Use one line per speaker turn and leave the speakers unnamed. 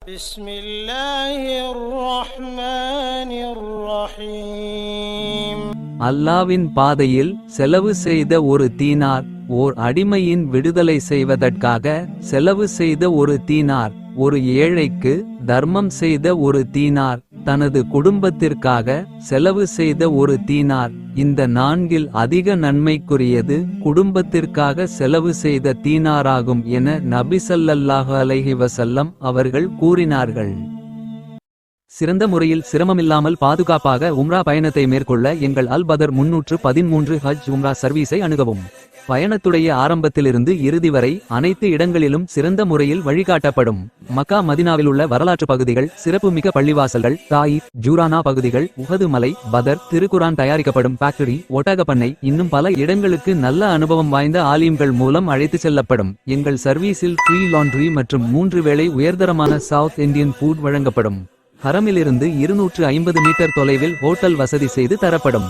بسم الله الرحمن الرحيم
அல்லாவின் பாதையில் செலவு செய்த ஒரு தீனார் ஓர் அடிமையின் விடுதலை செய்வதற்காக செலவு செய்த ஒரு தீனார் ஒரு ஏழைக்கு தர்மம் செய்த ஒரு தீனார் தனது குடும்பத்திற்காக செலவு செய்த ஒரு தீனார். இந்த நான்கில் அதிக நன்மைக்குரியது குடும்பத்திற்காக செலவு செய்த தீனாராகும் என நபிசல்லல்லாஹு அலைஹி வசல்லம் அவர்கள் கூறினார்கள். சிறந்த முறையில் சிரமமில்லாமல் பாதுகாப்பாக உம்ரா பயணத்தை மேற்கொள்ள எங்கள் அல் பதர் முன்னூற்று பதிமூன்று ஹஜ் உம்ரா சர்வீஸை அணுகவும். பயணத்துடைய ஆரம்பத்திலிருந்து இறுதி வரை அனைத்து இடங்களிலும் சிறந்த முறையில் வழிகாட்டப்படும். மக்கா மதினாவில் உள்ள வரலாற்று பகுதிகள் சிறப்புமிக்க பள்ளிவாசல்கள் தாயிஃப் ஜூரானா பகுதிகள் உகது மலை பதர் திருக்குரான் தயாரிக்கப்படும் ஃபேக்டரி ஒட்டகப்பண்ணை இன்னும் பல இடங்களுக்கு நல்ல அனுபவம் வாய்ந்த ஆலிம்கள் மூலம் அழைத்து செல்லப்படும். எங்கள் சர்வீஸில் ஃப்ரீ லாண்ட்ரி மற்றும் மூன்று வேளை உயர்தரமான சவுத் இந்தியன் ஃபுட் வழங்கப்படும். ஹரமிலிருந்து இருநூற்று ஐம்பது மீட்டர் தொலைவில் ஹோட்டல் வசதி செய்து தரப்படும்.